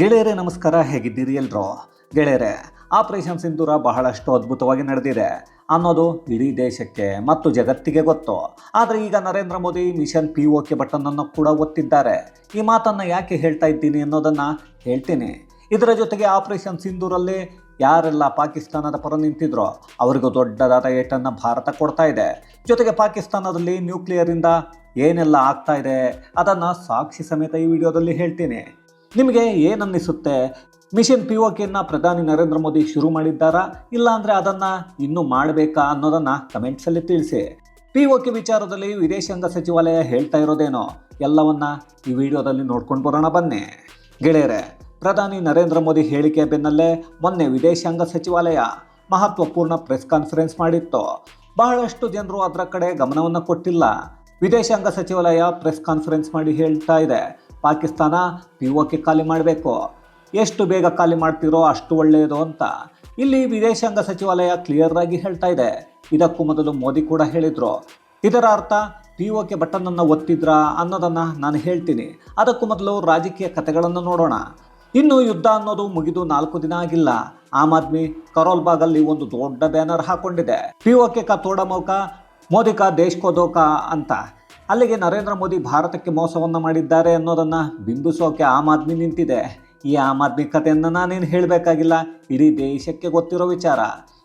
ಗೆಳೆಯರೇ, ನಮಸ್ಕಾರ. ಹೇಗಿದ್ದೀರಿ ಎಲ್ರು? ಗೆಳೆಯರೇ, ಆಪರೇಷನ್ ಸಿಂಧೂರ ಬಹಳಷ್ಟು ಅದ್ಭುತವಾಗಿ ನಡೆದಿದೆ. ಅನ್ನೋದು ಇಡೀ ದೇಶಕ್ಕೆ ಮತ್ತು ಜಗತ್ತಿಗೆ ಗೊತ್ತು. ಆದರೆ ಈಗ Narendra Modi mission P O K K ಅನ್ನು ಕೂಡ ಒತ್ತಿದ್ದಾರೆ. ಈ ಮಾತನ್ನು ಯಾಕೆ ಹೇಳ್ತಾ ಇದ್ದೀನಿ ಅನ್ನೋದನ್ನು ಹೇಳ್ತೀನಿ. ಇದರ ಜೊತೆಗೆ ಆಪರೇಷನ್ ಸಿಂಧೂರಲ್ಲಿ ಯಾರೆಲ್ಲ ಪಾಕಿಸ್ತಾನದ ಪರ ನಿಂತಿದ್ರೋ, ಅವರಿಗೂ ದೊಡ್ಡದಾದ ಏಟನ್ನು ಭಾರತ ಕೊಡ್ತಾ ಇದೆ. ಜೊತೆಗೆ ಪಾಕಿಸ್ತಾನದಲ್ಲಿ ನ್ಯೂಕ್ಲಿಯರಿಂದ ಏನೆಲ್ಲ ಆಗ್ತಾ ಇದೆ, ಅದನ್ನು ಸಾಕ್ಷಿ ಸಮೇತ ಈ ವಿಡಿಯೋದಲ್ಲಿ ಹೇಳ್ತೀನಿ. ನಿಮಗೆ ಏನನ್ನಿಸುತ್ತೆ? ಮಿಷನ್ ಪಿ ಓಕೆಯನ್ನು ಪ್ರಧಾನಿ ನರೇಂದ್ರ ಮೋದಿ ಶುರು ಮಾಡಿದ್ದಾರಾ? ಇಲ್ಲಾಂದರೆ ಅದನ್ನು ಇನ್ನೂ ಮಾಡಬೇಕಾ ಅನ್ನೋದನ್ನು ಕಮೆಂಟ್ಸಲ್ಲಿ ತಿಳಿಸಿ. ಪಿ ಓಕೆ ವಿಚಾರದಲ್ಲಿ ವಿದೇಶಾಂಗ ಸಚಿವಾಲಯ ಹೇಳ್ತಾ ಇರೋದೇನೋ? ಎಲ್ಲವನ್ನ ಈ ವಿಡಿಯೋದಲ್ಲಿ ನೋಡ್ಕೊಂಡು ಬರೋಣ ಬನ್ನಿ. ಗೆಳೆಯರೆ, ಪ್ರಧಾನಿ ನರೇಂದ್ರ ಮೋದಿ ಹೇಳಿಕೆ ಬೆನ್ನಲ್ಲೇ ಮೊನ್ನೆ ವಿದೇಶಾಂಗ ಸಚಿವಾಲಯ ಮಹತ್ವಪೂರ್ಣ ಪ್ರೆಸ್ ಕಾನ್ಫರೆನ್ಸ್ ಮಾಡಿತ್ತು. ಬಹಳಷ್ಟು ಜನರು ಅದರ ಕಡೆ ಗಮನವನ್ನು ಕೊಟ್ಟಿಲ್ಲ. ವಿದೇಶಾಂಗ ಸಚಿವಾಲಯ ಪ್ರೆಸ್ ಕಾನ್ಫರೆನ್ಸ್ ಮಾಡಿ ಹೇಳ್ತಾ ಇದೆ. ಪಾಕಿಸ್ತಾನ ಪಿ ಓಕೆ ಖಾಲಿ ಮಾಡಬೇಕು. ಎಷ್ಟು ಬೇಗ ಖಾಲಿ ಮಾಡ್ತಿರೋ ಅಷ್ಟು ಒಳ್ಳೆಯದು ಅಂತ ಇಲ್ಲಿ ವಿದೇಶಾಂಗ ಸಚಿವಾಲಯ ಕ್ಲಿಯರ್ ಆಗಿ ಹೇಳ್ತಾ ಇದೆ. ಇದಕ್ಕೂ ಮೊದಲು ಮೋದಿ ಕೂಡ ಹೇಳಿದ್ರು. ಇದರ ಅರ್ಥ ಪಿ ಓಕೆ ಬಟನ್ ಬಟನನ್ನು ಒತ್ತಿದ್ರಾ ಅನ್ನೋದನ್ನ ನಾನು ಹೇಳ್ತೀನಿ. ಅದಕ್ಕೂ ಮೊದಲು ರಾಜಕೀಯ ಕಥೆಗಳನ್ನು ನೋಡೋಣ. ಇನ್ನು ಯುದ್ಧ ಅನ್ನೋದು ಮುಗಿದು ನಾಲ್ಕು ದಿನ ಆಗಿಲ್ಲ. ಆಮ್ ಆದ್ಮಿ ಕರೋಲ್ ಬಾಗಲ್ಲಿ ಒಂದು ದೊಡ್ಡ ಬ್ಯಾನರ್ ಹಾಕೊಂಡಿದೆ. ಪಿ ಓಕೆ ಕಾ ತೋಡ ಮೌಕ, ಮೋದಿ ಕಾ ದೇಶ್ ಕೋ ದೋಖಾ ಅಂತ. ಅಲ್ಲಿಗೆ ನರೇಂದ್ರ ಮೋದಿ ಭಾರತಕ್ಕೆ ಮೋಸವನ್ನು ಮಾಡಿದ್ದಾರೆ ಅನ್ನೋದನ್ನು ಬಿಂಬಿಸೋಕೆ ಆಮ್ ಆದ್ಮಿ ನಿಂತಿದೆ. ಈ ಆಮ್ ಆದ್ಮಿ ಕಥೆಯನ್ನು ನಾನೇನು ಹೇಳಬೇಕಾಗಿಲ್ಲ? ಇಡೀ ದೇಶಕ್ಕೆ ಗೊತ್ತಿರೋ ವಿಚಾರ.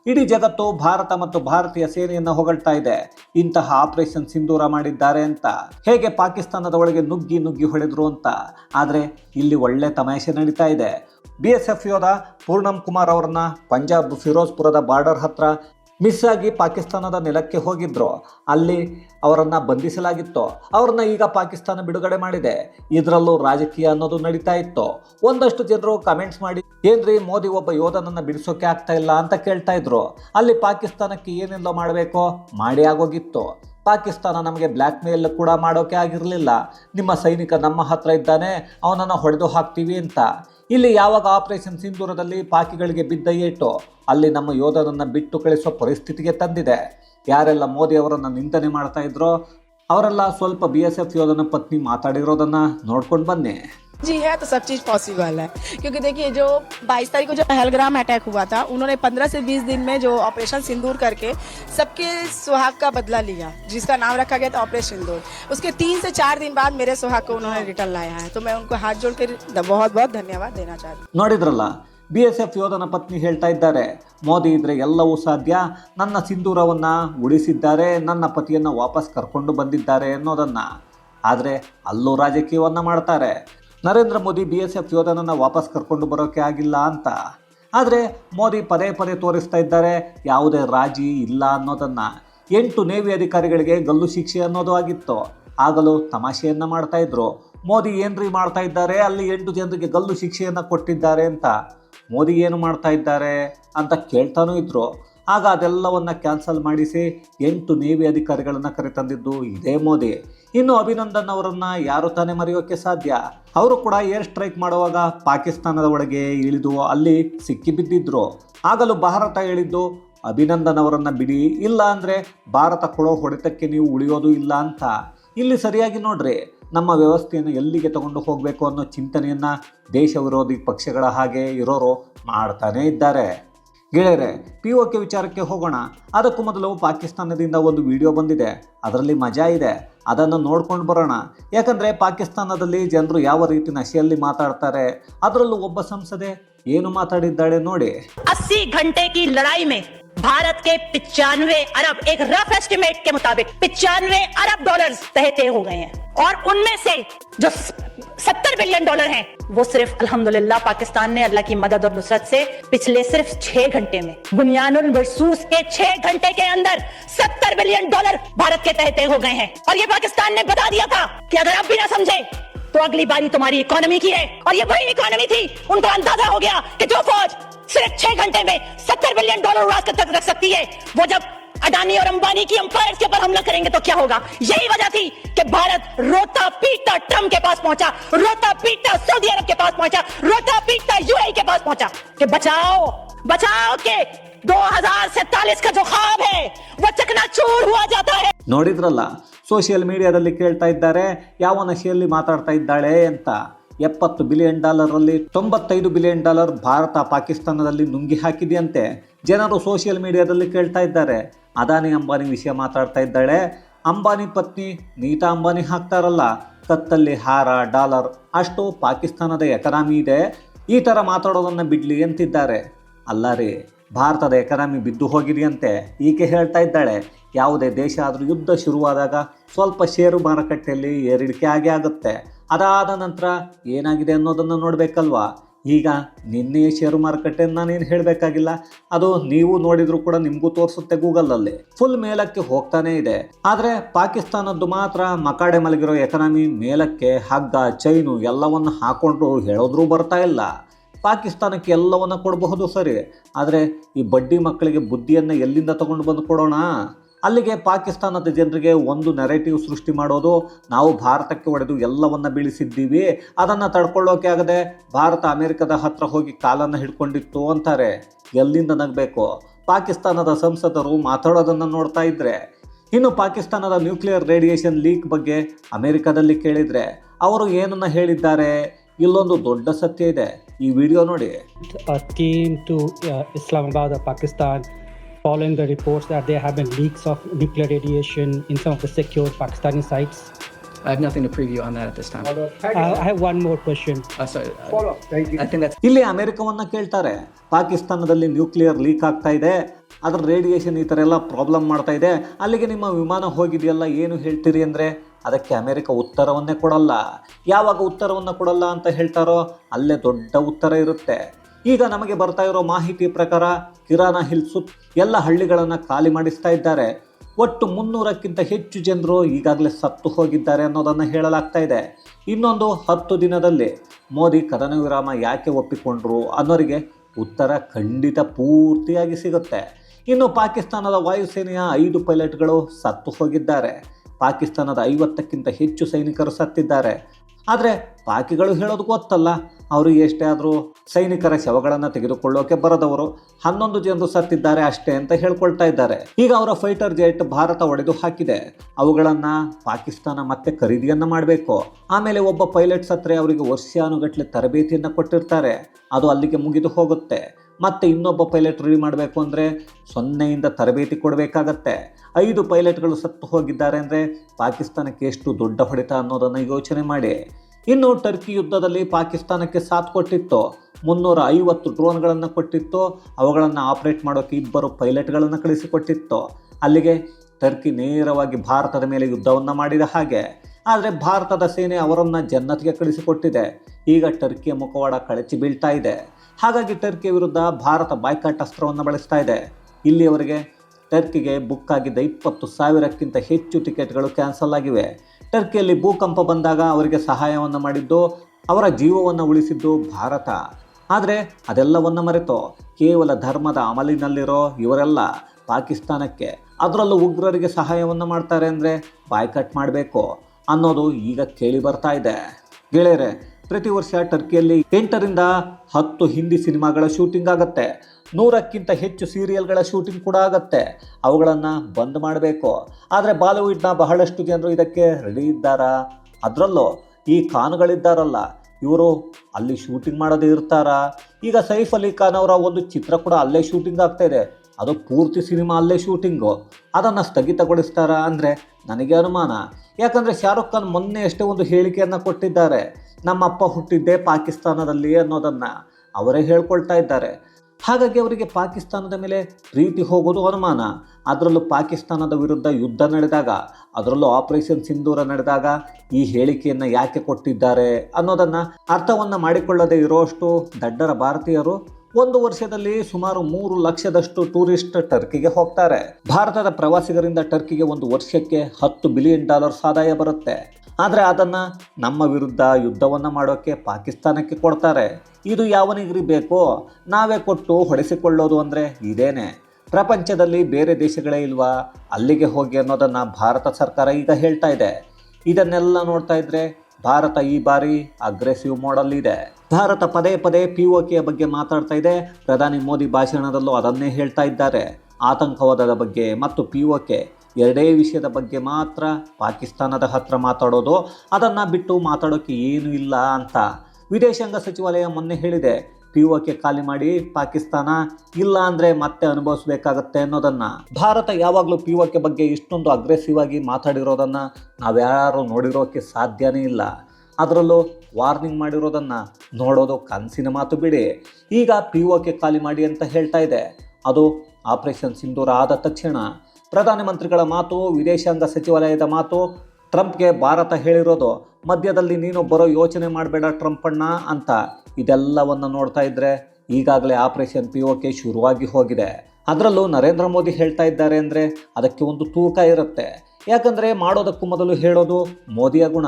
ಇಡೀ ಜಗತ್ತು ಭಾರತ ಮತ್ತು ಭಾರತೀಯ ಸೇನೆಯನ್ನು ಹೊಗಳ್ತಾ ಇದೆ. ಇಂತಹ ಆಪರೇಷನ್ ಸಿಂಧೂರ ಮಾಡಿದ್ದಾರೆ ಅಂತ. ಹೇಗೆ ಪಾಕಿಸ್ತಾನದ ಒಳಗೆ ನುಗ್ಗಿ ನುಗ್ಗಿ ಹೊಡೆದ್ರು ಅಂತ. ಆದರೆ ಇಲ್ಲಿ ಒಳ್ಳೆ ತಮಾಷೆ ನಡೀತಾ ಇದೆ. ಬಿ ಎಸ್ ಎಫ್ ಯೋಧ ಪೂರ್ಣಂ ಕುಮಾರ್ ಅವರನ್ನ ಪಂಜಾಬ್ ಫಿರೋಜ್ಪುರದ ಬಾರ್ಡರ್ ಹತ್ರ ಮಿಸ್ ಆಗಿ ಪಾಕಿಸ್ತಾನದ ನೆಲಕ್ಕೆ ಹೋಗಿದ್ರು, ಅಲ್ಲಿ ಅವರನ್ನು ಬಂಧಿಸಲಾಗಿತ್ತು, ಅವ್ರನ್ನ ಈಗ ಪಾಕಿಸ್ತಾನ ಬಿಡುಗಡೆ ಮಾಡಿದೆ. ಇದರಲ್ಲೂ ರಾಜಕೀಯ ಅನ್ನೋದು ನಡೀತಾ ಇತ್ತು. ಒಂದಷ್ಟು ಜನರು ಕಮೆಂಟ್ಸ್ ಮಾಡಿ, ಏನ್ರಿ ಮೋದಿ ಒಬ್ಬ ಯೋಧನನ್ನು ಬಿಡಿಸೋಕೆ ಆಗ್ತಾ ಇಲ್ಲ ಅಂತ ಕೇಳ್ತಾ ಇದ್ರು. ಅಲ್ಲಿ ಪಾಕಿಸ್ತಾನಕ್ಕೆ ಏನೆಲ್ಲೋ ಮಾಡಬೇಕೋ, ಮಾಡಿ ಆಗೋಗಿತ್ತು. ಪಾಕಿಸ್ತಾನ ನಮಗೆ ಬ್ಲ್ಯಾಕ್ ಮೇಲ್ ಕೂಡ ಮಾಡೋಕೆ ಆಗಿರಲಿಲ್ಲ. ನಿಮ್ಮ ಸೈನಿಕ ನಮ್ಮ ಹತ್ರ ಇದ್ದಾನೆ, ಅವನನ್ನು ಹೊಡೆದು ಹಾಕ್ತೀವಿ ಅಂತ. ಇಲ್ಲಿ ಯಾವಾಗ ಆಪರೇಷನ್ ಸಿಂಧೂರದಲ್ಲಿ ಪಾಕಿಗಳಿಗೆ ಬಿದ್ದ ಏಟು, ಅಲ್ಲಿ ನಮ್ಮ ಯೋಧರನ್ನು ಬಿಟ್ಟು ಕಳಿಸೋ ಪರಿಸ್ಥಿತಿಗೆ ತಂದಿದೆ. ಯಾರೆಲ್ಲ ಮೋದಿ ಅವರನ್ನು ನಿಂದನೆ ಮಾಡ್ತಾ ಇದ್ರೋ, ಅವರೆಲ್ಲ ಸ್ವಲ್ಪ ಬಿ ಎಸ್ ಎಫ್ ಯೋಧನ ಪತ್ನಿ ಮಾತಾಡಿರೋದನ್ನು ನೋಡ್ಕೊಂಡು ಬನ್ನಿ. जी है तो सब चीज पॉसिबल है क्योंकि देखिए जो 22 तारीख को जो पहलग्राम अटैक हुआ था उन्होंने 15 से 20 दिन में जो ऑपरेशन सिंदूर करके सबके सुहाग का बदला लिया जिसका नाम रखा गया था ऑपरेशन सिंदूर उसके तीन से चार दिन बाद मेरे सुहाग को उन्होंने रिटर्न लाया है तो मैं उनको हाथ जोड़ कर बहुत बहुत धन्यवाद देना चाहती हूँ ನೋಡಿದ್ರಲ್ಲ ಬಿ ಎಸ್ ಎಫ್ ಯೋಧನ ಪತ್ನಿ ಹೇಳ್ತಾ ಇದ್ದಾರೆ ಮೋದಿ ಇದ್ರೆ ಎಲ್ಲವೂ ಸಾಧ್ಯ ನನ್ನ ಸಿಂಧೂರವನ್ನ ಉಳಿಸಿದ್ದಾರೆ ನನ್ನ ಪತಿಯನ್ನು ವಾಪಸ್ ಕರ್ಕೊಂಡು ಬಂದಿದ್ದಾರೆ ಅನ್ನೋದನ್ನ ಆದರೆ ಅಲ್ಲೂ ರಾಜಕೀಯವನ್ನ ಮಾಡ್ತಾರೆ Narendra Modi B S F ಯೋಧನನ್ನು ವಾಪಸ್ ಕರ್ಕೊಂಡು ಬರೋಕೆ ಆಗಿಲ್ಲ ಅಂತ. ಆದರೆ ಮೋದಿ ಪದೇ ಪದೇ ತೋರಿಸ್ತಾ ಇದ್ದಾರೆ, ಯಾವುದೇ ರಾಜಿ ಇಲ್ಲ ಅನ್ನೋದನ್ನು. ಎಂಟು ನೇವಿ ಅಧಿಕಾರಿಗಳಿಗೆ ಗಲ್ಲು ಶಿಕ್ಷೆ ಅನ್ನೋದು ಆಗಿತ್ತು. ಆಗಲೂ ತಮಾಷೆಯನ್ನು ಮಾಡ್ತಾ ಇದ್ರು. ಮೋದಿ ಏನ್ರಿ ಮಾಡ್ತಾ ಇದ್ದಾರೆ, ಅಲ್ಲಿ ಎಂಟು ಜನರಿಗೆ ಗಲ್ಲು ಶಿಕ್ಷೆಯನ್ನು ಕೊಟ್ಟಿದ್ದಾರೆ ಅಂತ. ಮೋದಿ ಏನು ಮಾಡ್ತಾ ಇದ್ದಾರೆ ಅಂತ ಕೇಳ್ತಾನೂ ಇದ್ರು. ಆಗ ಅದೆಲ್ಲವನ್ನ ಕ್ಯಾನ್ಸಲ್ ಮಾಡಿಸಿ ಎಂಟು ನೇವಿ ಅಧಿಕಾರಿಗಳನ್ನ ಕರೆತಂದಿದ್ದು ಇದೇ ಮೋದಿ. ಇನ್ನು ಅಭಿನಂದನ್ ಅವರನ್ನು ಯಾರು ತಾನೇ ಮರೆಯೋಕ್ಕೆ ಸಾಧ್ಯ? ಅವರು ಕೂಡ ಏರ್ ಸ್ಟ್ರೈಕ್ ಮಾಡುವಾಗ ಪಾಕಿಸ್ತಾನದ ಒಳಗೆ ಇಳಿದು ಅಲ್ಲಿ ಸಿಕ್ಕಿ ಬಿದ್ದಿದ್ರು. ಆಗಲೂ ಭಾರತ ಹೇಳಿದ್ದು, ಅಭಿನಂದನ್ ಅವರನ್ನು ಬಿಡಿ, ಇಲ್ಲ ಅಂದ್ರೆ ಭಾರತ ಕೊಡೋ ಹೊಡೆತಕ್ಕೆ ನೀವು ಉಳಿಯೋದು ಇಲ್ಲ ಅಂತ. ಇಲ್ಲಿ ಸರಿಯಾಗಿ ನೋಡ್ರಿ, ನಮ್ಮ ವ್ಯವಸ್ಥೆಯನ್ನು ಎಲ್ಲಿಗೆ ತಗೊಂಡು ಹೋಗಬೇಕು ಅನ್ನೋ ಚಿಂತನೆಯನ್ನು ದೇಶ ವಿರೋಧಿ ಪಕ್ಷಗಳ ಹಾಗೆ ಇರೋರು ಮಾಡ್ತಾನೇ ಇದ್ದಾರೆ. ಗೆಳೆಯರೆ ಪಿ ಓ ಕೆ ವಿಚಾರಕ್ಕೆ ಹೋಗೋಣ. ಅದಕ್ಕೂ ಮೊದಲು ಪಾಕಿಸ್ತಾನದಿಂದ ಒಂದು ವಿಡಿಯೋ ಬಂದಿದೆ. ಅದರಲ್ಲಿ ಮಜಾ ಇದೆ. ಅದನ್ನು ನೋಡ್ಕೊಂಡು ಬರೋಣ. ಯಾಕಂದರೆ ಪಾಕಿಸ್ತಾನದಲ್ಲಿ ಜನರು ಯಾವ ರೀತಿ ನಶೆಯಲ್ಲಿ ಮಾತಾಡ್ತಾರೆ, ಅದರಲ್ಲೂ ಒಬ್ಬ ಸಂಸದೆ ಏನು ಮಾತಾಡಿದ್ದಾಳೆ ನೋಡಿ 80 घंटे की लड़ाई में भारत के पिचानवे अरब एक रफ एस्टिमेट के मुताबिक पिचानवे अरब डॉलर तहते हो गए हैं और उनमें से जो 70 बिलियन डॉलर हैं वो सिर्फ अल्हम्दुलिल्लाह पाकिस्तान ने अल्लाह की मदद और नुसरत से पिछले सिर्फ छह घंटे में बुनियानुल मरसूस के छह घंटे के अंदर 70 बिलियन डॉलर भारत के तहते हो गए हैं और ये पाकिस्तान ने बता दिया था कि अगर आप भी ना समझे तो अगली बारी तुम्हारी इकोनॉमी की है और ये वही इकोनॉमी थी उनको अंदाजा हो गया कि जो फौज सिर्फ छह घंटे में सत्तर बिलियन डॉलर उड़ा कर तक रख सकती है वो जब अडानी और अंबानी की अंपायर के ऊपर हमला करेंगे तो क्या होगा यही वजह थी कि भारत रोता पीटता ट्रम्प के पास पहुंचा रोता पीटता सऊदी अरब के पास पहुंचा रोता पीटता यूएई के पास पहुंचा कि बचाओ बचाओ के 2047 का जो ख्वाब है वो चकनाचूर हुआ जाता है ನೋಡಿದ್ರಲ್ಲ ಸೋಷಿಯಲ್ ಮೀಡಿಯಾದಲ್ಲಿ ಕೇಳ್ತಾ ಇದ್ದಾರೆ ಯಾವ ನಶೆಯಲ್ಲಿ ಮಾತಾಡ್ತಾ ಇದ್ದಾಳೆ ಅಂತ. ಎಪ್ಪತ್ತು ಬಿಲಿಯನ್ ಡಾಲರಲ್ಲಿ ತೊಂಬತ್ತೈದು ಬಿಲಿಯನ್ ಡಾಲರ್ ಭಾರತ ಪಾಕಿಸ್ತಾನದಲ್ಲಿ ನುಂಗಿ ಹಾಕಿದೆಯಂತೆ. ಜನರು ಸೋಷಿಯಲ್ ಮೀಡಿಯಾದಲ್ಲಿ ಕೇಳ್ತಾ ಇದ್ದಾರೆ. ಅದಾನಿ ಅಂಬಾನಿ ವಿಷಯ ಮಾತಾಡ್ತಾ ಇದ್ದಾಳೆ. ಅಂಬಾನಿ ಪತ್ನಿ ನೀತಾ ಅಂಬಾನಿ ಹಾಕ್ತಾರಲ್ಲ ಕತ್ತಲ್ಲಿ ಹಾರ, ಡಾಲರ್, ಅಷ್ಟು ಪಾಕಿಸ್ತಾನದ ಎಕನಾಮಿ ಇದೆ. ಈ ಥರ ಮಾತಾಡೋದನ್ನು ಬಿಡಲಿ ಅಂತಿದ್ದಾರೆ. ಅಲ್ಲ ರೀ. ಭಾರತದ ಎಕನಾಮಿ ಬಿದ್ದು ಹೋಗಿದೆಯಂತೆ ಈಕೆ ಹೇಳ್ತಾ ಇದ್ದಾಳೆ, ಯಾವುದೇ ದೇಶ ಆದರೂ ಯುದ್ಧ ಶುರುವಾದಾಗ ಸ್ವಲ್ಪ ಷೇರು ಮಾರುಕಟ್ಟೆಯಲ್ಲಿ ಏರಿಳಿಕೆ ಆಗೇ ಆಗುತ್ತೆ. ಅದಾದ ನಂತರ ಏನಾಗಿದೆ ಅನ್ನೋದನ್ನು ನೋಡಬೇಕಲ್ವಾ? ಈಗ ನಿನ್ನೆ ಷೇರು ಮಾರುಕಟ್ಟೆಯನ್ನು ನಾನೇನು ಹೇಳಬೇಕಾಗಿಲ್ಲ. ಅದು ನೀವು ನೋಡಿದರೂ ಕೂಡ ನಿಮಗೂ ತೋರಿಸುತ್ತೆ ಗೂಗಲಲ್ಲಿ ಫುಲ್ ಮೇಲಕ್ಕೆ ಹೋಗ್ತಾನೇ ಇದೆ. ಆದರೆ ಪಾಕಿಸ್ತಾನದ್ದು ಮಾತ್ರ ಮಕಾಡೆ ಮಲಗಿರೋ ಎಕನಾಮಿ ಮೇಲಕ್ಕೆ ಹಗ್ಗ, ಚೈನು ಎಲ್ಲವನ್ನು ಹಾಕೊಂಡು ಹೇಳೋದ್ರೂ ಬರ್ತಾ ಇಲ್ಲ. ಪಾಕಿಸ್ತಾನಕ್ಕೆ ಎಲ್ಲವನ್ನ ಕೊಡಬಹುದು ಸರಿ, ಆದರೆ ಈ ಬಡ್ಡಿ ಮಕ್ಕಳಿಗೆ ಬುದ್ಧಿಯನ್ನು ಎಲ್ಲಿಂದ ತಗೊಂಡು ಬಂದು ಕೊಡೋಣ? ಅಲ್ಲಿಗೆ ಪಾಕಿಸ್ತಾನದ ಜನರಿಗೆ ಒಂದು ನೆರೆಟಿವ್ ಸೃಷ್ಟಿ ಮಾಡೋದು, ನಾವು ಭಾರತಕ್ಕೆ ಒಡೆದು ಎಲ್ಲವನ್ನ ಬೀಳಿಸಿದ್ದೀವಿ, ಅದನ್ನು ತಡ್ಕೊಳ್ಳೋಕೆ ಆಗದೆ ಭಾರತ ಅಮೆರಿಕದ ಹತ್ರ ಹೋಗಿ ಕಾಲನ್ನು ಹಿಡ್ಕೊಂಡಿತ್ತು ಅಂತಾರೆ. ಎಲ್ಲಿಂದ ನಗಬೇಕು? ಪಾಕಿಸ್ತಾನದ ಸಂಸದರು ಮಾತಾಡೋದನ್ನು ನೋಡ್ತಾ ಇದ್ರೆ. ಇನ್ನು ಪಾಕಿಸ್ತಾನದ ನ್ಯೂಕ್ಲಿಯರ್ ರೇಡಿಯೇಷನ್ ಲೀಕ್ ಬಗ್ಗೆ ಅಮೆರಿಕದಲ್ಲಿ ಕೇಳಿದರೆ, ಅವರು ಏನನ್ನು ಹೇಳಿದ್ದಾರೆ? ಇಲ್ಲೊಂದು ದೊಡ್ಡ ಸತ್ಯ ಇದೆ. ಈ ವಿಡಿಯೋ ನೋಡಿ. To Islamabad Pakistan following the reports that they have been leaks of nuclear radiation in some of the secure Pakistani sites I have nothing to preview on that at this time. Uh, I have one more question. Uh, sorry. ಇಲ್ಲಿ ಅಮೆರಿಕವನ್ನು ಕೇಳ್ತಾರೆ. ಪಾಕಿಸ್ತಾನದಲ್ಲಿ nuclear leak ಆಗ್ತಾ ಇದೆ. ಅದರ radiation ಈ ಥರ ಎಲ್ಲ problem ಮಾಡ್ತಾ ಇದೆ. ಅಲ್ಲಿಗೆ ನಿಮ್ಮ ವಿಮಾನ ಹೋಗಿದೆಯಲ್ಲ ಏನು ಹೇಳ್ತೀರಿ ಅಂದರೆ? ಅದಕ್ಕೆ ಅಮೆರಿಕ ಉತ್ತರವನ್ನೇ ಕೊಡಲ್ಲ. ಯಾವಾಗ ಉತ್ತರವನ್ನು ಕೊಡಲ್ಲ ಅಂತ ಹೇಳ್ತಾರೋ ಅಲ್ಲೇ ದೊಡ್ಡ ಉತ್ತರ ಇರುತ್ತೆ. ಈಗ ನಮಗೆ ಬರ್ತಾ ಇರೋ ಮಾಹಿತಿ ಪ್ರಕಾರ ಕಿರಾನ ಹಿಲ್ಸು ಎಲ್ಲ ಹಳ್ಳಿಗಳನ್ನು ಖಾಲಿ ಮಾಡಿಸ್ತಾ ಇದ್ದಾರೆ. ಒಟ್ಟು ಮುನ್ನೂರಕ್ಕಿಂತ ಹೆಚ್ಚು ಜನರು ಈಗಾಗಲೇ ಸತ್ತು ಹೋಗಿದ್ದಾರೆ ಅನ್ನೋದನ್ನು ಹೇಳಲಾಗ್ತಾ ಇದೆ. ಇನ್ನೊಂದು ಹತ್ತು ದಿನದಲ್ಲಿ ಮೋದಿ ಕದನ ವಿರಾಮ ಯಾಕೆ ಒಪ್ಪಿಕೊಂಡ್ರು ಅನ್ನೋರಿಗೆ ಉತ್ತರ ಖಂಡಿತ ಪೂರ್ತಿಯಾಗಿ ಸಿಗುತ್ತೆ. ಇನ್ನು ಪಾಕಿಸ್ತಾನದ ವಾಯುಸೇನೆಯ ಐದು ಪೈಲಟ್ಗಳು ಸತ್ತು ಹೋಗಿದ್ದಾರೆ. ಪಾಕಿಸ್ತಾನದ ಐವತ್ತಕ್ಕಿಂತ ಹೆಚ್ಚು ಸೈನಿಕರು ಸತ್ತಿದ್ದಾರೆ. ಆದರೆ ಪಾಕಿಗಳು ಹೇಳೋದು ಗೊತ್ತಲ್ಲ, ಅವರು ಎಷ್ಟೇ ಆದರೂ ಸೈನಿಕರ ಶವಗಳನ್ನು ತೆಗೆದುಕೊಳ್ಳೋಕೆ ಬರದವರು ಹನ್ನೊಂದು ಜನರು ಸತ್ತಿದ್ದಾರೆ ಅಷ್ಟೇ ಅಂತ ಹೇಳ್ಕೊಳ್ತಾ ಇದ್ದಾರೆ. ಈಗ ಅವರ ಫೈಟರ್ ಜೆಟ್ ಭಾರತ ಒಡೆದು ಹಾಕಿದೆ. ಅವುಗಳನ್ನು ಪಾಕಿಸ್ತಾನ ಮತ್ತೆ ಖರೀದಿಯನ್ನು ಮಾಡಬೇಕು. ಆಮೇಲೆ ಒಬ್ಬ ಪೈಲಟ್ ಸತ್ರೆ ಅವರಿಗೆ ವರ್ಷಾನುಗಟ್ಟಲೆ ತರಬೇತಿಯನ್ನು ಕೊಟ್ಟಿರ್ತಾರೆ. ಅದು ಅಲ್ಲಿಗೆ ಮುಗಿದು ಹೋಗುತ್ತೆ. ಮತ್ತೆ ಇನ್ನೊಬ್ಬ ಪೈಲಟ್ ರೆಡಿ ಮಾಡಬೇಕು ಅಂದರೆ ಸೊನ್ನೆಯಿಂದ ತರಬೇತಿ ಕೊಡಬೇಕಾಗತ್ತೆ. ಐದು ಪೈಲಟ್ಗಳು ಸತ್ತು ಹೋಗಿದ್ದಾರೆ ಅಂದರೆ ಪಾಕಿಸ್ತಾನಕ್ಕೆ ಎಷ್ಟು ದೊಡ್ಡ ಹೊಡೆತ ಅನ್ನೋದನ್ನು ಯೋಚನೆ ಮಾಡಿ. ಇನ್ನು ಟರ್ಕಿ ಯುದ್ಧದಲ್ಲಿ ಪಾಕಿಸ್ತಾನಕ್ಕೆ ಸಾಥ್ ಕೊಟ್ಟಿತ್ತು. ಮುನ್ನೂರ ಐವತ್ತು ಡ್ರೋನ್ಗಳನ್ನು ಕೊಟ್ಟಿತ್ತು. ಅವುಗಳನ್ನು ಆಪರೇಟ್ ಮಾಡೋಕ್ಕೆ ಇಬ್ಬರು ಪೈಲಟ್ಗಳನ್ನು ಕಳಿಸಿಕೊಟ್ಟಿತ್ತು. ಅಲ್ಲಿಗೆ ಟರ್ಕಿ ನೇರವಾಗಿ ಭಾರತದ ಮೇಲೆ ಯುದ್ಧವನ್ನು ಮಾಡಿದ ಹಾಗೆ. ಆದರೆ ಭಾರತದ ಸೇನೆ ಅವರನ್ನು ಜನ್ನತಿಗೆ ಕಳಿಸಿಕೊಟ್ಟಿದೆ. ಈಗ ಟರ್ಕಿಯ ಮುಖವಾಡ ಕಳಚಿ ಬೀಳ್ತಾ ಇದೆ. ಹಾಗಾಗಿ ಟರ್ಕಿ ವಿರುದ್ಧ ಭಾರತ ಬಾಯ್ಕಾಟ್ ಅಸ್ತ್ರವನ್ನು ಬಳಸ್ತಾ ಇದೆ. ಇಲ್ಲಿಯವರೆಗೆ ಟರ್ಕಿಗೆ ಬುಕ್ ಆಗಿದ್ದ ಇಪ್ಪತ್ತು ಸಾವಿರಕ್ಕಿಂತ ಹೆಚ್ಚು ಟಿಕೆಟ್ಗಳು ಕ್ಯಾನ್ಸಲ್ ಆಗಿವೆ. ಟರ್ಕಿಯಲ್ಲಿ ಭೂಕಂಪ ಬಂದಾಗ ಅವರಿಗೆ ಸಹಾಯವನ್ನು ಮಾಡಿದ್ದು, ಅವರ ಜೀವವನ್ನು ಉಳಿಸಿದ್ದು ಭಾರತ. ಆದರೆ ಅದೆಲ್ಲವನ್ನು ಮರೆತು ಕೇವಲ ಧರ್ಮದ ಅಮಲಿನಲ್ಲಿರೋ ಇವರೆಲ್ಲ ಪಾಕಿಸ್ತಾನಕ್ಕೆ ಅದರಲ್ಲೂ ಉಗ್ರರಿಗೆ ಸಹಾಯವನ್ನು ಮಾಡ್ತಾರೆ ಅಂದರೆ ಬಾಯ್ಕಟ್ ಮಾಡಬೇಕು ಅನ್ನೋದು ಈಗ ಕೇಳಿ ಬರ್ತಾ ಇದೆ. ಗೆಳೆಯರೆ ಪ್ರತಿ ವರ್ಷ ಟರ್ಕಿಯಲ್ಲಿ ಎಂಟರಿಂದ ಹತ್ತು ಹಿಂದಿ ಸಿನಿಮಾಗಳ ಶೂಟಿಂಗ್ ಆಗುತ್ತೆ. ನೂರಕ್ಕಿಂತ ಹೆಚ್ಚು ಸೀರಿಯಲ್ಗಳ ಶೂಟಿಂಗ್ ಕೂಡ ಆಗುತ್ತೆ. ಅವುಗಳನ್ನು ಬಂದ್ ಮಾಡಬೇಕು. ಆದರೆ ಬಾಲಿವುಡ್ನ ಬಹಳಷ್ಟು ಜನರು ಇದಕ್ಕೆ ರೆಡಿ ಇದ್ದಾರಾ? ಅದರಲ್ಲೂ ಈ ಖಾನ್ಗಳಿದ್ದಾರಲ್ಲ, ಇವರು ಅಲ್ಲಿ ಶೂಟಿಂಗ್ ಮಾಡೋದೇ ಇರ್ತಾರಾ? ಈಗ ಸೈಫ್ ಅಲಿ ಖಾನ್ ಅವರ ಒಂದು ಚಿತ್ರ ಕೂಡ ಅಲ್ಲೇ ಶೂಟಿಂಗ್ ಆಗ್ತಾ ಅದು ಪೂರ್ತಿ ಸಿನಿಮಾ ಅಲ್ಲೇ ಶೂಟಿಂಗು. ಅದನ್ನು ಸ್ಥಗಿತಗೊಳಿಸ್ತಾರಾ ಅಂದರೆ ನನಗೆ ಅನುಮಾನ. ಯಾಕಂದರೆ ಶಾರುಖ್ ಖಾನ್ ಮೊನ್ನೆ ಅಷ್ಟೇ ಒಂದು ಹೇಳಿಕೆಯನ್ನು ಕೊಟ್ಟಿದ್ದಾರೆ. ನಮ್ಮಪ್ಪ ಹುಟ್ಟಿದ್ದೇ ಪಾಕಿಸ್ತಾನದಲ್ಲಿ ಅನ್ನೋದನ್ನು ಅವರೇ ಹೇಳ್ಕೊಳ್ತಾ ಇದ್ದಾರೆ. ಹಾಗಾಗಿ ಅವರಿಗೆ ಪಾಕಿಸ್ತಾನದ ಮೇಲೆ ಪ್ರೀತಿ ಹೋಗೋದು ಅನುಮಾನ. ಅದರಲ್ಲೂ ಪಾಕಿಸ್ತಾನದ ವಿರುದ್ಧ ಯುದ್ಧ ನಡೆದಾಗ, ಅದರಲ್ಲೂ ಆಪರೇಷನ್ ಸಿಂಧೂರ ನಡೆದಾಗ ಈ ಹೇಳಿಕೆಯನ್ನು ಯಾಕೆ ಕೊಟ್ಟಿದ್ದಾರೆ ಅನ್ನೋದನ್ನು ಅರ್ಥವನ್ನು ಮಾಡಿಕೊಳ್ಳದೆ ಇರೋಷ್ಟು ದಡ್ಡರ ಭಾರತೀಯರು ಒಂದು ವರ್ಷದಲ್ಲಿ ಸುಮಾರು ಮೂರು ಲಕ್ಷದಷ್ಟು ಟೂರಿಸ್ಟ್ ಟರ್ಕಿಗೆ ಹೋಗ್ತಾರೆ. ಭಾರತದ ಪ್ರವಾಸಿಗರಿಂದ ಟರ್ಕಿಗೆ ಒಂದು ವರ್ಷಕ್ಕೆ ಹತ್ತು ಬಿಲಿಯನ್ ಡಾಲರ್ಸ್ ಆದಾಯ ಬರುತ್ತೆ. ಆದರೆ ಅದನ್ನು ನಮ್ಮ ವಿರುದ್ಧ ಯುದ್ಧವನ್ನು ಮಾಡೋಕ್ಕೆ ಪಾಕಿಸ್ತಾನಕ್ಕೆ ಕೊಡ್ತಾರೆ. ಇದು ಯಾವನಿಗ್ರಿ ಬೇಕೋ ನಾವೇ ಕೊಟ್ಟು ಹೊಡೆಸಿಕೊಳ್ಳೋದು ಅಂದರೆ ಇದೇನೆ. ಪ್ರಪಂಚದಲ್ಲಿ ಬೇರೆ ದೇಶಗಳೇ ಇಲ್ವಾ ಅಲ್ಲಿಗೆ ಹೋಗಿ ಅನ್ನೋದನ್ನು ಭಾರತ ಸರ್ಕಾರ ಈಗ ಹೇಳ್ತಾ ಇದೆ. ಇದನ್ನೆಲ್ಲ ನೋಡ್ತಾ ಇದ್ರೆ ಭಾರತ ಈ ಬಾರಿ ಅಗ್ರೆಸಿವ್ ಮಾಡಲ್ ಇದೆ. ಭಾರತ ಪದೇ ಪದೇ ಪಿ ಒ ಕೆಯ ಬಗ್ಗೆ ಮಾತಾಡ್ತಾ ಇದೆ. ಪ್ರಧಾನಿ ಮೋದಿ ಭಾಷಣದಲ್ಲೂ ಅದನ್ನೇ ಹೇಳ್ತಾ ಇದ್ದಾರೆ. ಆತಂಕವಾದದ ಬಗ್ಗೆ ಮತ್ತು ಪಿ ಒ ಕೆ ಎರಡೇ ವಿಷಯದ ಬಗ್ಗೆ ಮಾತ್ರ ಪಾಕಿಸ್ತಾನದ ಹತ್ರ ಮಾತಾಡೋದು, ಅದನ್ನು ಬಿಟ್ಟು ಮಾತಾಡೋಕ್ಕೆ ಏನೂ ಇಲ್ಲ ಅಂತ ವಿದೇಶಾಂಗ ಸಚಿವಾಲಯ ಮೊನ್ನೆ ಹೇಳಿದೆ. ಪಿ ಕೆ ಖಾಲಿ ಮಾಡಿ ಪಾಕಿಸ್ತಾನ ಇಲ್ಲ ಅಂದ್ರೆ ಮತ್ತೆ ಅನುಭವಿಸಬೇಕಾಗತ್ತೆ ಅನ್ನೋದನ್ನ. ಭಾರತ ಯಾವಾಗಲೂ ಪಿ ಕೆ ಬಗ್ಗೆ ಇಷ್ಟೊಂದು ಅಗ್ರೆಸಿವ್ ಆಗಿ ಮಾತಾಡಿರೋದನ್ನ ನಾವ್ಯಾರು ನೋಡಿರೋಕೆ ಸಾಧ್ಯನೇ ಇಲ್ಲ. ಅದರಲ್ಲೂ ವಾರ್ನಿಂಗ್ ಮಾಡಿರೋದನ್ನ ನೋಡೋದು ಕನಸಿನ ಮಾತು ಬಿಡಿ. ಈಗ ಪಿ ಕೆ ಖಾಲಿ ಮಾಡಿ ಅಂತ ಹೇಳ್ತಾ ಇದೆ. ಅದು ಆಪರೇಷನ್ ಸಿಂಧೂರ ಆದ ತಕ್ಷಣ ಪ್ರಧಾನಮಂತ್ರಿಗಳ ಮಾತು, ವಿದೇಶಾಂಗ ಸಚಿವಾಲಯದ ಮಾತು ಟ್ರಂಪ್ಗೆ ಭಾರತ ಹೇಳಿರೋದು, ಮಧ್ಯದಲ್ಲಿ ನೀನು ಬರೋ ಯೋಚನೆ ಮಾಡಬೇಡ ಟ್ರಂಪಣ್ಣ ಅಂತ. ಇದೆಲ್ಲವನ್ನು ನೋಡ್ತಾ ಇದ್ರೆ ಈಗಾಗಲೇ ಆಪರೇಷನ್ ಪಿ ಕೆ ಶುರುವಾಗಿ ಹೋಗಿದೆ. ಅದರಲ್ಲೂ ನರೇಂದ್ರ ಮೋದಿ ಹೇಳ್ತಾ ಇದ್ದಾರೆ ಅಂದರೆ ಅದಕ್ಕೆ ಒಂದು ತೂಕ ಇರುತ್ತೆ. ಯಾಕಂದರೆ ಮಾಡೋದಕ್ಕೂ ಮೊದಲು ಹೇಳೋದು ಮೋದಿಯ ಗುಣ.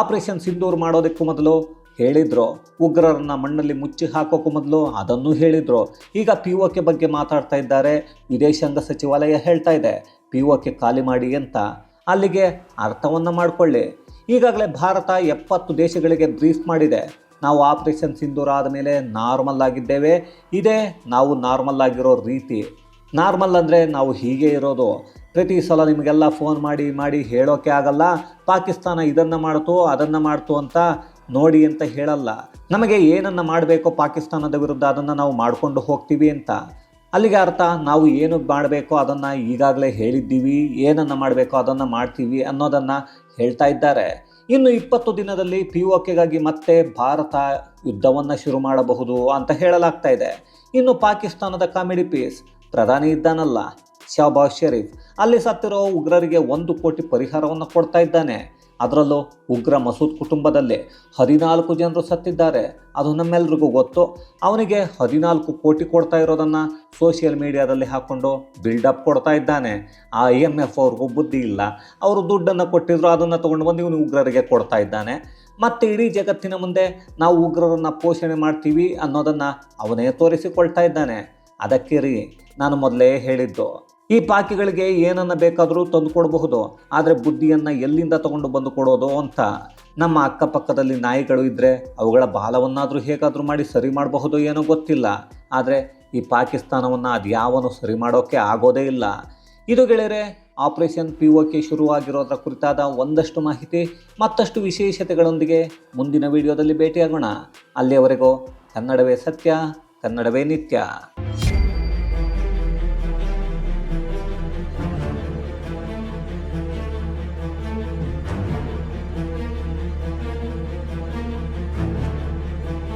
ಆಪರೇಷನ್ ಸಿಂಧೂರ್ ಮಾಡೋದಕ್ಕೂ ಮೊದಲು ಹೇಳಿದ್ರು. ಉಗ್ರರನ್ನ ಮಣ್ಣಲ್ಲಿ ಮುಚ್ಚಿ ಹಾಕೋಕ್ಕೂ ಮೊದಲು ಅದನ್ನು ಹೇಳಿದ್ರು. ಈಗ ಪಿ ಕೆ ಬಗ್ಗೆ ಮಾತಾಡ್ತಾ ಇದ್ದಾರೆ, ವಿದೇಶಾಂಗ ಸಚಿವಾಲಯ ಹೇಳ್ತಾ ಇದೆ, ಪಿ ಕೆ ಖಾಲಿ ಮಾಡಿ ಅಂತ. ಅಲ್ಲಿಗೆ ಅರ್ಥವನ್ನು ಮಾಡಿಕೊಳ್ಳಿ. ಈಗಾಗಲೇ ಭಾರತ ಎಪ್ಪತ್ತು ದೇಶಗಳಿಗೆ ಬ್ರೀಫ್ ಮಾಡಿದೆ. ನಾವು ಆಪರೇಷನ್ ಸಿಂಧೂರ ಆದಮೇಲೆ ನಾರ್ಮಲ್ ಆಗಿದ್ದೇವೆ. ಇದೇ ನಾವು ನಾರ್ಮಲ್ ಆಗಿರೋ ರೀತಿ. ನಾರ್ಮಲ್ ಅಂದರೆ ನಾವು ಹೀಗೆ ಇರೋದು. ಪ್ರತಿ ಸಲ ನಿಮಗೆಲ್ಲ ಫೋನ್ ಮಾಡಿ ಮಾಡಿ ಹೇಳೋಕೆ ಆಗಲ್ಲ. ಪಾಕಿಸ್ತಾನ ಇದನ್ನು ಮಾಡ್ತು, ಅದನ್ನು ಮಾಡ್ತು ಅಂತ ನೋಡಿ ಅಂತ ಹೇಳಲ್ಲ. ನಮಗೆ ಏನನ್ನು ಮಾಡಬೇಕೋ ಪಾಕಿಸ್ತಾನದ ವಿರುದ್ಧ ಅದನ್ನು ನಾವು ಮಾಡಿಕೊಂಡು ಹೋಗ್ತೀವಿ ಅಂತ. ಅಲ್ಲಿಗೆ ಅರ್ಥ, ನಾವು ಏನು ಮಾಡಬೇಕೋ ಅದನ್ನು ಈಗಾಗಲೇ ಹೇಳಿದ್ದೀವಿ, ಏನನ್ನು ಮಾಡಬೇಕೋ ಅದನ್ನು ಮಾಡ್ತೀವಿ ಅನ್ನೋದನ್ನು ಹೇಳ್ತಾ ಇದ್ದಾರೆ. ಇನ್ನು ಇಪ್ಪತ್ತು ದಿನದಲ್ಲಿ ಪಿ ಕೆಗಾಗಿ ಮತ್ತೆ ಭಾರತ ಯುದ್ಧವನ್ನು ಶುರು ಮಾಡಬಹುದು ಅಂತ ಹೇಳಲಾಗ್ತಾ ಇದೆ. ಇನ್ನು ಪಾಕಿಸ್ತಾನದ ಕಾಮಿಡಿ ಪೀಸ್, ಪ್ರಧಾನಿ ಇದ್ದಾನಲ್ಲ, ಶಹಬಾಜ್ ಶರೀಫ್, ಅಲ್ಲಿ ಸತ್ತಿರೋ ಉಗ್ರರಿಗೆ ಒಂದು ಕೋಟಿ ಪರಿಹಾರವನ್ನು ಕೊಡ್ತಾ ಇದ್ದಾನೆ. ಅದರಲ್ಲೂ ಉಗ್ರ ಮಸೂದ್ ಕುಟುಂಬದಲ್ಲಿ ಹದಿನಾಲ್ಕು ಜನರು ಸತ್ತಿದ್ದಾರೆ. ಅದು ನಮ್ಮೆಲ್ರಿಗೂ ಗೊತ್ತು. ಅವನಿಗೆ ಹದಿನಾಲ್ಕು ಕೋಟಿ ಕೊಡ್ತಾ ಇರೋದನ್ನು ಸೋಷಿಯಲ್ ಮೀಡಿಯಾದಲ್ಲಿ ಹಾಕ್ಕೊಂಡು ಬಿಲ್ಡಪ್ ಕೊಡ್ತಾ ಇದ್ದಾನೆ. ಆ ಐ ಎಂ ಎಫ್ ಅವ್ರಿಗೂ ಬುದ್ಧಿ ಇಲ್ಲ. ಅವರು ದುಡ್ಡನ್ನು ಕೊಟ್ಟಿದ್ರು, ಅದನ್ನು ತೊಗೊಂಡು ಬಂದು ಇವನು ಉಗ್ರರಿಗೆ ಕೊಡ್ತಾ ಇದ್ದಾನೆ. ಮತ್ತು ಇಡೀ ಜಗತ್ತಿನ ಮುಂದೆ ನಾವು ಉಗ್ರರನ್ನು ಪೋಷಣೆ ಮಾಡ್ತೀವಿ ಅನ್ನೋದನ್ನು ಅವನೇ ತೋರಿಸಿಕೊಳ್ತಾ ಇದ್ದಾನೆ. ಅದಕ್ಕೆ ರೀ ನಾನು ಮೊದಲೇ ಹೇಳಿದ್ದು ಈ ಪಾಕಿಗಳಿಗೆ ಏನನ್ನ ಬೇಕಾದರೂ ತಂದು ಕೊಡಬಹುದು. ಆದರೆ ಬುದ್ಧಿಯನ್ನು ಎಲ್ಲಿಂದ ತಗೊಂಡು ಬಂದು ಕೊಡೋದು ಅಂತ ನಮ್ಮ ಅಕ್ಕಪಕ್ಕದಲ್ಲಿ ನಾಯಿಗಳು ಇದ್ದರೆ ಅವುಗಳ ಬಾಲವನ್ನಾದರೂ ಹೇಗಾದರೂ ಮಾಡಿ ಸರಿ ಮಾಡಬಹುದು ಏನೋ ಗೊತ್ತಿಲ್ಲ. ಆದರೆ ಈ ಪಾಕಿಸ್ತಾನವನ್ನು ಅದು ಯಾವನು ಸರಿ ಮಾಡೋಕ್ಕೆ ಆಗೋದೇ ಇಲ್ಲ. ಇದು ಗೆಳೆಯರೆ, ಆಪರೇಷನ್ ಪಿ ಒ ಕೆ ಶುರುವಾಗಿರೋದ್ರ ಕುರಿತಾದ ಒಂದಷ್ಟು ಮಾಹಿತಿ, ಮತ್ತಷ್ಟು ವಿಶೇಷತೆಗಳೊಂದಿಗೆ ಮುಂದಿನ ವಿಡಿಯೋದಲ್ಲಿ ಭೇಟಿಯಾಗೋಣ. ಅಲ್ಲಿಯವರೆಗೂ ಕನ್ನಡವೇ ಸತ್ಯ, ಕನ್ನಡವೇ ನಿತ್ಯ.